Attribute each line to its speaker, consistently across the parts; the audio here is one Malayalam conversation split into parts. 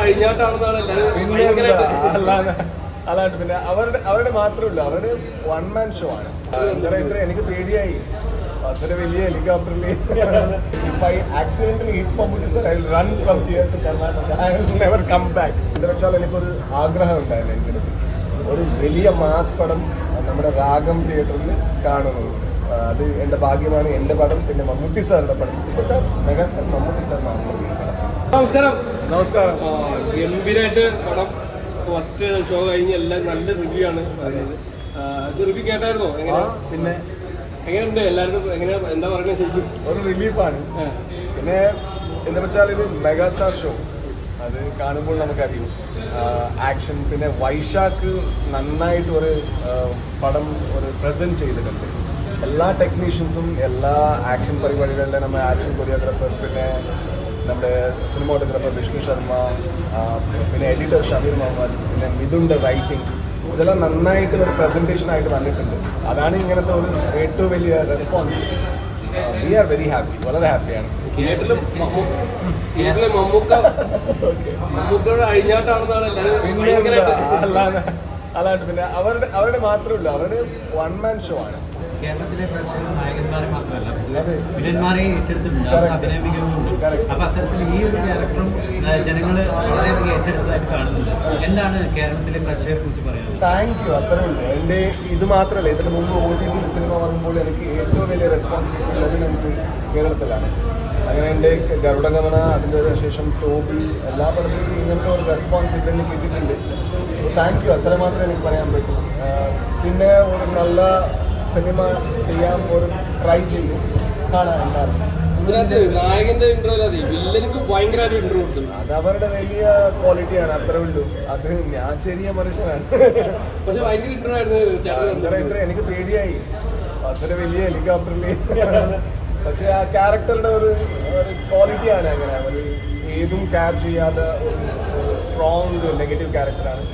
Speaker 1: അഴിഞ്ഞാട്ടാണെന്നാണ് എല്ലാവരും
Speaker 2: പിന്നെ
Speaker 1: ഭയങ്കരമായിട്ട്
Speaker 2: അല്ലാതെ അല്ലാണ്ട് പിന്നെ അവരുടെ അവരുടെ മാത്രമല്ല അവരുടെ വൺ മാൻ ഷോ ആണ്. എനിക്ക് പേടിയായി. അത്ര വലിയ ഹെലികോപ്റ്ററിൽ ഇപ്പൊ ആക്സിഡന്റിൽ hit Mammootty sir I run from here to Karnataka I never come back വെച്ചാൽ എനിക്കൊരു ആഗ്രഹം ഉണ്ടായിരുന്നു എനിക്ക് ഒരു വലിയ മാസ് പടം നമ്മുടെ രാഗം തിയേറ്ററിൽ കാണുന്നത്. അത് എന്റെ ഭാഗ്യമാണ് എന്റെ പടം പിന്നെ മമ്മൂട്ടി സാറിന്റെ പടം. സാർ മെഗാസ്റ്റാർ മമ്മൂട്ടി സാർ
Speaker 1: നമസ്കാരം.
Speaker 2: നമസ്കാരം.
Speaker 1: ഗംഭീരായിട്ട് പടം ഫസ്റ്റ് ഷോ കഴിഞ്ഞ് എല്ലാം നല്ല റിവ്യൂ ആണ് ഇത് റിവ്യൂ കേട്ടായിരുന്നോ? എങ്ങനെ
Speaker 2: പിന്നെ.
Speaker 1: എങ്ങനെയുണ്ട്? എല്ലാവരും എങ്ങനെ എന്താ പറയുന്നത് ശരിക്കും?
Speaker 2: ഒരു റിലീഫാണ്. പിന്നെ എന്താ വെച്ചാൽ ഇത് മെഗാസ്റ്റാർ ഷോ അത് കാണുമ്പോൾ നമുക്കറിയും. ആക്ഷൻ പിന്നെ വൈശാഖ് നന്നായിട്ട് ഒരു പടം ഒരു പ്രസന്റ് ചെയ്തിട്ടുണ്ട്. എല്ലാ ടെക്നീഷ്യൻസും എല്ലാ ആക്ഷൻ പരിപാടികളിലെ നമ്മുടെ ആക്ഷൻ കൊറിയോഗ്രാഫർ പിന്നെ നമ്മുടെ സിനിമാട്ടോഗ്രാഫർ വിഷ്ണു ശർമ്മ പിന്നെ എഡിറ്റർ ഷമീർ മുഹമ്മദ് പിന്നെ മിഥുന്റെ റൈറ്റിംഗ് ഇതെല്ലാം നന്നായിട്ട് ഒരു പ്രസന്റേഷൻ ആയിട്ട് വന്നിട്ടുണ്ട്. അതാണ് ഇങ്ങനത്തെ ഒരു ഏറ്റവും വലിയ response we are very happy വളരെ ഹാപ്പിയാണ്
Speaker 1: മമ്മൂക്ക മമ്മൂക്കയുടെ അഴിഞ്ഞാട്ടാണെന്നാണ്
Speaker 2: അല്ലാതെ അല്ലാണ്ട് പിന്നെ അവരുടെ അവരുടെ മാത്രമല്ല അവരുടെ വൺ മാൻ ഷോ ആണ്.
Speaker 3: കേരളത്തിലെ പ്രേക്ഷകർ നായകന്മാരെ മാത്രമല്ല
Speaker 2: അതെ.
Speaker 3: വില്ലന്മാരെ ഏറ്റെടുത്തിട്ടുണ്ട്
Speaker 2: Correct.
Speaker 3: അഭിനയ മികവുണ്ട് അപ്പൊ അത്തരത്തിൽ ഈ ഒരു ക്യാരക്ടറും ജനങ്ങൾ വളരെയധികം ഏറ്റെടുത്തതായിട്ട് കാണുന്നുണ്ട്. എന്താണ് കേരളത്തിലെ പ്രേക്ഷകരെ കുറിച്ച് പറയാനുള്ളത്?
Speaker 2: താങ്ക് യു അത്രേ എന്റെ ഇത് മാത്രമല്ല ഇതിന് മുമ്പ് ഒ ടി ടി സിനിമ വന്നപ്പോൾ എനിക്ക് ഏറ്റവും വലിയ റെസ്പോൺസിബിലിറ്റി ഉള്ളത് നമുക്ക് കേരളത്തിലാണ്. അങ്ങനെ എന്റെ ഗരുഡഗമന അതിന്റെ ശേഷം ടോബി എല്ലാ പടത്തിലും ഇങ്ങനത്തെ ഒരു റെസ്പോൺസ് എനിക്ക് കിട്ടിയിട്ടുണ്ട്. സോ താങ്ക് യു അത്ര മാത്രമേ എനിക്ക് പറയാൻ പറ്റൂ. പിന്നെ ഒരു നല്ല സിനിമ ചെയ്യാൻ ഒരു ട്രൈ ചെയ്യും കാണാൻ
Speaker 1: നായകന്റെ ഇന്റർവ്യൂ അല്ലാതെ വില്ലനിക്ക് ഭയങ്കരമായിട്ട് ഇന്റർവ്യൂ കൊടുത്തു.
Speaker 2: അത് അവരുടെ വലിയ ക്വാളിറ്റിയാണ് അത്രേ ഉള്ളൂ. അത് ഞാൻ ചെറിയ മനുഷ്യനാണ്.
Speaker 1: പക്ഷെ ഭയങ്കര ഇന്റർവ്യൂ ആയിരുന്നു
Speaker 2: എനിക്ക് പേടിയായി. അത്ര വലിയ ഹെലികോപ്റ്ററിൽ പക്ഷെ ആ ക്യാരക്ടറുടെ ഒരു ഒരു ക്വാളിറ്റിയാണ് അങ്ങനെ. ഒരു ഏതും കെയർ ചെയ്യാത്ത ഒരു സ്ട്രോങ് നെഗറ്റീവ് ക്യാരക്ടറാണ്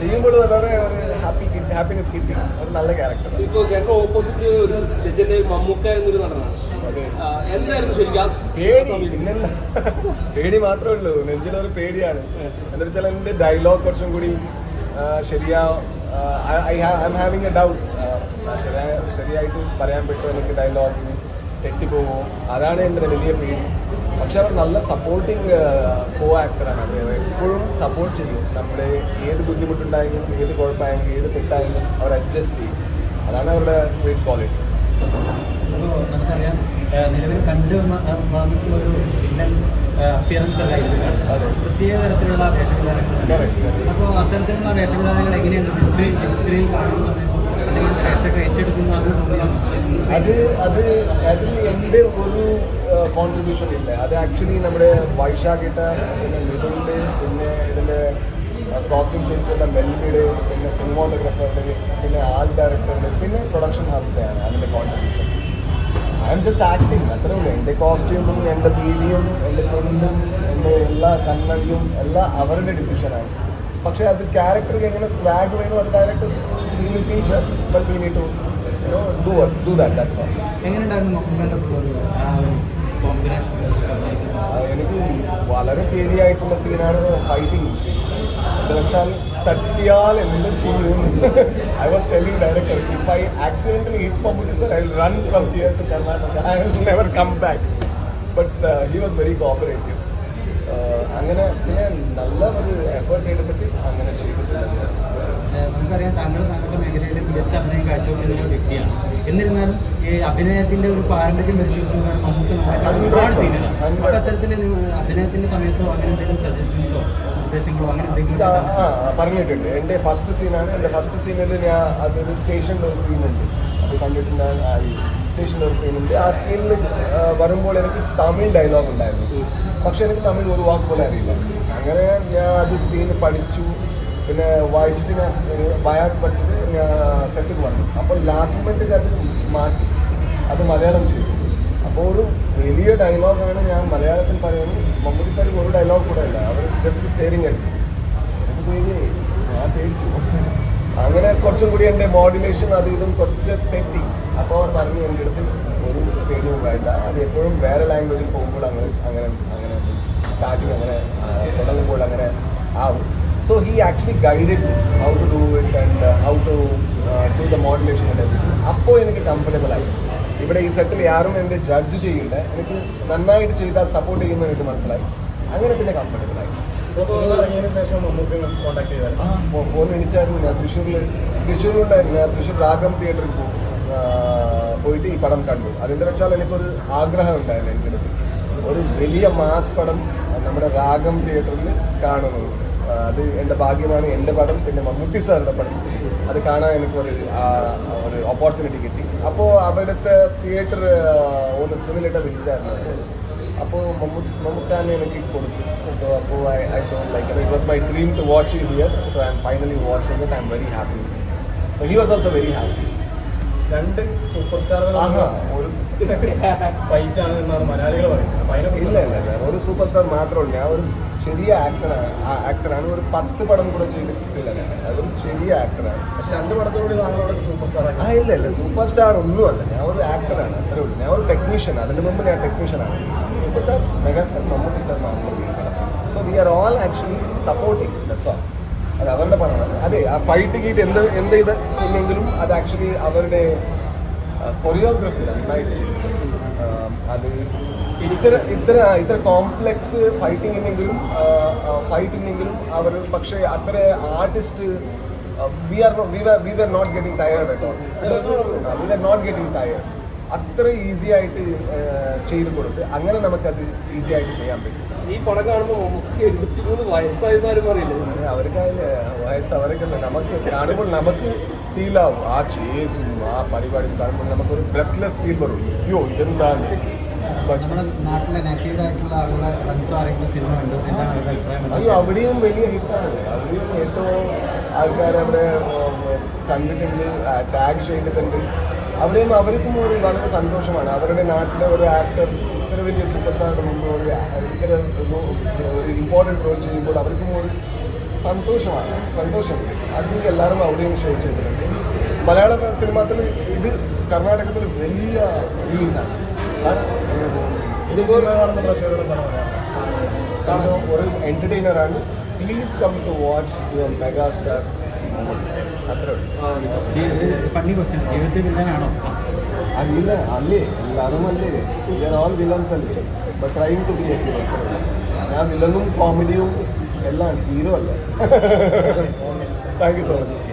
Speaker 2: ചെയ്യുമ്പോൾ വളരെ ഒരു ഹാപ്പി ഹാപ്പിനെസ് കിട്ടി. ഒരു നല്ല ക്യാരക്ടർ
Speaker 1: ഇപ്പോൾ ചേട്ടൻ ഓപ്പോസിറ്റ് ഒരു ലെജൻഡ് മമ്മൂക്ക എന്നൊരു നടനാണ്. എന്തായിരുന്നു ശരിക്കും
Speaker 2: പേടി? പിന്നെന്താ? പേടി മാത്രമേ ഉള്ളൂ. നെഞ്ചിലൊരു പേടിയാണ്. എന്താ വെച്ചാൽ എന്റെ ഡയലോഗ് കുറച്ചും കൂടി ശരിയാ I M having a doubt ശരിയായിട്ട് പറയാൻ പറ്റുമോ എനിക്ക് ഡയലോഗ് തെറ്റിപ്പോവോ. അതാണ് എന്റെ വലിയ പേടി പക്ഷെ അവർ നല്ല സപ്പോർട്ടിങ് കോ ആക്ടറാണ് അവർ എപ്പോഴും സപ്പോർട്ട് ചെയ്യും. നമ്മുടെ ഏത് ബുദ്ധിമുട്ടുണ്ടായെങ്കിലും ഏത് കുഴപ്പമായെങ്കിലും ഏത് തെറ്റായെങ്കിലും അവർ അഡ്ജസ്റ്റ് ചെയ്യും. അതാണ് അവരുടെ സ്വീറ്റ് ക്വാളിറ്റി
Speaker 3: നമുക്കറിയാം നിലവിൽ കണ്ടു വന്ന- വന്നിട്ടുള്ള ഒരു വില്ലൻ അപ്പിയറൻസ് അല്ല ഇതിൽ കാണുന്നത്
Speaker 2: അതെ.
Speaker 3: പ്രത്യേക തരത്തിലുള്ള വേഷവിധാനങ്ങൾ. അപ്പോൾ അത്തരത്തിലുള്ള വേഷവിധാനങ്ങൾ എങ്ങനെയാണ് സ്ക്രീൻ സ്ക്രീനിൽ കാണുന്ന സമയത്ത് അത്
Speaker 2: അത് അത് അതിൽ എന്റെ ഒരു കോൺട്രിബ്യൂഷൻ ഇല്ല. അത് ആക്ച്വലി നമ്മുടെ വൈശാഖിട്ട പിന്നെ മിഥുന്റെ പിന്നെ ഇതിന്റെ കോസ്റ്റ്യൂം ചെയ്തിട്ടുള്ള മെല്ലിയുടെ പിന്നെ സിനിമോട്ടോഗ്രാഫറുടെ പിന്നെ ആർട്ട് ഡയറക്ടറുടെ പിന്നെ പ്രൊഡക്ഷൻ ഹൗസിന്റെയാണ് അതിന്റെ contribution I M just acting അത്രേ ഉള്ളൂ. എന്റെ കോസ്റ്റ്യൂമും എന്റെ ബീഡിയും എന്റെ തൊണ്ടും എന്റെ എല്ലാ കണ്ണടിയും എല്ലാം അവരുടെ ഡിസിഷനാണ് പക്ഷേ അത് ക്യാരക്ടർക്ക് എങ്ങനെ സ്വാഗ് വേണം അത് ഡയറക്ടർ എനിക്ക് വളരെ പേടിയായിട്ടുള്ള സീനാണ് ഫൈറ്റിംഗ് സീൻ എന്ന് വെച്ചാൽ തട്ടിയാൽ എന്ത് ചെയ്യും? I was telling director if I accidentally hit Mammootty sir I run from here to Karnataka I never come back but he was very cooperative അങ്ങനെ പിന്നെ നല്ല ഒരു എഫേർട്ട് എടുത്തിട്ട് അങ്ങനെ ചെയ്തിട്ടുള്ളത്
Speaker 3: നമുക്കറിയാം താങ്കൾ താങ്കളുടെ മേഖലയിൽ മികച്ച അഭിനയം കാഴ്ചവെക്കുന്ന ഒരു വ്യക്തിയാണ്. എന്നിരുന്നാലും ഈ അഭിനയത്തിന്റെ ഒരു പാരമ്പര്യം പരിശോധിച്ചുകൊണ്ടാണ് നമുക്ക് ഒരുപാട് സീനുകൾ. അപ്പൊ അത്തരത്തിൽ അഭിനയത്തിന്റെ സമയത്തോ അങ്ങനെ എന്തെങ്കിലും സജഷൻസോ നിർദ്ദേശങ്ങളോ അങ്ങനെ എന്തെങ്കിലും
Speaker 2: പറഞ്ഞിട്ടുണ്ട് എന്റെ ഫസ്റ്റ് സീനാണ് എന്റെ ഫസ്റ്റ് സീനിൽ ഞാൻ അതൊരു സ്റ്റേഷൻ ഒരു സീനുണ്ട് അത് കണ്ടിട്ടുണ്ടാകും സ്റ്റേഷനിൽ ഒരു സീനുണ്ട് ആ സീനിൽ വരുമ്പോൾ എനിക്ക് തമിഴ് ഡയലോഗ് ഉണ്ടായിരുന്നു. പക്ഷെ എനിക്ക് തമിഴ് ഒരു വാക്ക് പോലെ അറിയില്ല. അങ്ങനെ ഞാൻ അത് സീൻ പഠിച്ചു. പിന്നെ വായിച്ചിട്ട് ഞാൻ ബയാട്ട് പഠിച്ചിട്ട് ഞാൻ സെറ്റിൽ വന്നു. അപ്പോൾ ലാസ്റ്റ് മൊമെന്റ് അത് മാറ്റി. അത് മലയാളം ചെയ്തു. അപ്പോൾ ഒരു വലിയ ഡയലോഗാണ് ഞാൻ മലയാളത്തിൽ പറയുന്നത്. മമ്മൂട്ടി സാറിന് ഒരു ഡയലോഗ് കൂടെ അല്ല. അവർ ജസ്റ്റ് സ്റ്റേറിങ് എടുത്തു എനിക്ക് പേടി. ഞാൻ പേടിച്ചു. അങ്ങനെ കുറച്ചും കൂടി എന്റെ മോഡുലേഷൻ അത് ഇതും കുറച്ച് തെറ്റി. അപ്പോൾ അവർ പറഞ്ഞു എന്റെ അടുത്ത് ഒരു പേടിയും വേണ്ട. അത് എപ്പോഴും വേറെ ലാംഗ്വേജിൽ പോകുമ്പോൾ അങ്ങനെ അങ്ങനെ അങ്ങനെ സ്റ്റാർട്ടിങ് അങ്ങനെ തുടങ്ങുമ്പോൾ അങ്ങനെ ആവും. So he actually guided how to do it and how to do the modulation അപ്പോൾ എനിക്ക് കംഫർട്ടബിൾ ആയി. ഇവിടെ ഈ സെറ്റിൽ ആരും എന്നെ ജഡ്ജ് ചെയ്യില്ല. എനിക്ക് നന്നായിട്ട് ചെയ്താൽ സപ്പോർട്ട് ചെയ്യുന്നതായിട്ട് എനിക്ക് മനസ്സിലായി. അങ്ങനെ പിന്നെ കംഫർട്ടബിൾ ആയി. ഫോൺ വിളിച്ചായിരുന്നു. ഞാൻ തൃശ്ശൂരിൽ തൃശ്ശൂരിലുണ്ടായിരുന്നു. ഞാൻ തൃശ്ശൂർ രാഗം തിയേറ്ററിൽ പോകും. പോയിട്ട് ഈ പടം കണ്ടു. അതിന്റെ വെച്ചാൽ എനിക്കൊരു ആഗ്രഹം ഉണ്ടായിരുന്നു എന്റെ അടുത്ത്. ഒരു വലിയ മാസ് പടം നമ്മുടെ രാഗം തിയേറ്ററിൽ കാണുന്നത്. അത് എന്റെ ഭാഗ്യമാണ് എന്റെ പടം പിന്നെ മമ്മൂട്ടി സാറുടെ പടം. അത് കാണാൻ എനിക്കൊരു ആ, ഒരു ഓപ്പർച്യൂണിറ്റി കിട്ടി. അപ്പോൾ അവിടുത്തെ തിയേറ്റർ ഒന്ന് സുനിലിട്ട വിളിച്ചായിരുന്നു. അപ്പോൾ മമ്മൂ മമ്മൂക്കാനെ എനിക്ക് കൊടുത്തു. സോ അപ്പോൾ I I don't like it was my dream to watch here so I'm finally watching it I'm very happy so he was also very happy
Speaker 4: രണ്ട് സൂപ്പർ
Speaker 2: ഒരു
Speaker 4: ഫൈറ്റ് ആണ് എന്നാണ് മലയാളികൾ പറയുന്നത്.
Speaker 2: ഇല്ല ഇല്ല ഒരു സൂപ്പർ സ്റ്റാർ മാത്രമല്ല ഞാൻ ഒരു ചെറിയ ആക്ടറാണ് ആ ആക്ടറാണ് ഒരു പത്ത് പടം കൂടെ ചെയ്തിട്ടില്ല ഞാൻ. അതൊരു ചെറിയ ആക്ടറാണ്
Speaker 4: പക്ഷെ രണ്ട് പടത്തോടെ താങ്കളോട് സൂപ്പർ സ്റ്റാർ
Speaker 2: ആ ഇല്ല ഇല്ല. സൂപ്പർ സ്റ്റാർ ഒന്നുമല്ല ഞാൻ ഒരു ആക്ടറാണ് അത്രേ ഉള്ളൂ. ഞാൻ ഒരു ടെക്നീഷ്യൻ അതിന് മുമ്പ് ഞാൻ ടെക്നീഷ്യനാണ് super star megastar Mammootty sir മാത്രമേ so we are all actually supporting that's all അത് അവരുടെ പണമാണ്. അതെ ആ ഫൈറ്റ് ഗീറ്റ് എന്ത് എന്ത് ചെയ്ത് ഇല്ലെങ്കിലും അത് ആക്ച്വലി അവരുടെ കൊറിയോഗ്രഫി നന്നായിട്ട് അത് ഇത്ര ഇത്ര ഇത്ര കോംപ്ലെക്സ് ഫൈറ്റിംഗ് ഇല്ലെങ്കിലും ഫൈറ്റ് ഇല്ലെങ്കിലും അവർ പക്ഷേ അത്ര artist we are we we are not getting tired all we are not getting tired അത്ര ഈസി ആയിട്ട് ചെയ്ത് കൊടുത്ത് അങ്ങനെ നമുക്കത് ഈസി ആയിട്ട് ചെയ്യാൻ പറ്റും.
Speaker 1: ഈ പടം കാണുമ്പോൾ നമുക്ക് എഴുപത്തിമൂന്ന് വയസ്സായതാരും പറയില്ല?
Speaker 2: അത് അവർക്ക് വയസ്സ് അവരൊക്കെ നമുക്ക് കാണുമ്പോൾ നമുക്ക് ഫീൽ ആവും. ആ ചേസും ആ പരിപാടിയും കാണുമ്പോൾ നമുക്കൊരു ബ്രെത്ത്ലെസ് ഫീൽ വരും. അയ്യോ ഇതെന്താണ്?
Speaker 3: നമ്മുടെ നാട്ടിലെ ആയിട്ടുള്ള ആളുകളെ ഫ്രണ്ട്സ് ആരെങ്കിലും സിനിമ കണ്ടു എന്താണ് അവരുടെ അഭിപ്രായം? എന്താ?
Speaker 2: അയ്യോ അവിടെയും വലിയ ഹിറ്റാണ് അവിടെയും ഏറ്റവും ആൾക്കാർ അവിടെ കണ്ടിട്ടുണ്ട് ടാഗ് ചെയ്തിട്ടുണ്ട്. അവിടെയും അവർക്കും ഒരു വളരെ സന്തോഷമാണ്. അവരുടെ നാട്ടിലെ ഒരു ആക്ടർ ഇത്ര വലിയ സൂപ്പർ സ്റ്റാർ മുമ്പ് ഒരു ഇത്ര ഒരു- ഇമ്പോർട്ടന്റ് റോൾ ചെയ്യുമ്പോൾ അവർക്കും ഒരു സന്തോഷമാണ്. സന്തോഷം. അത് എല്ലാവരും അവിടെയും ഷെയർ ചെയ്തിട്ടുണ്ട്. മലയാള സിനിമത്തിൽ ഇത് കർണാടകത്തിൽ വലിയ റിലീസാണ് ഒരു എന്റർടൈനറാണ് please come to watch your mega star അത്രേ ഉള്ളൂ.
Speaker 3: ഫണ്ണി ക്വസ്റ്റ്യൻ ജീവിതത്തിൽ വില്ലനാണോ
Speaker 2: അല്ല അല്ലേ? എല്ലാവരും അല്ലേ? വിർ ഓൾ വിലൻസ് അല്ലേ? But trying to be a hero ഞാൻ വില്ലനും കോമഡിയും എല്ലാം ഹീറോ അല്ല? Thank you so much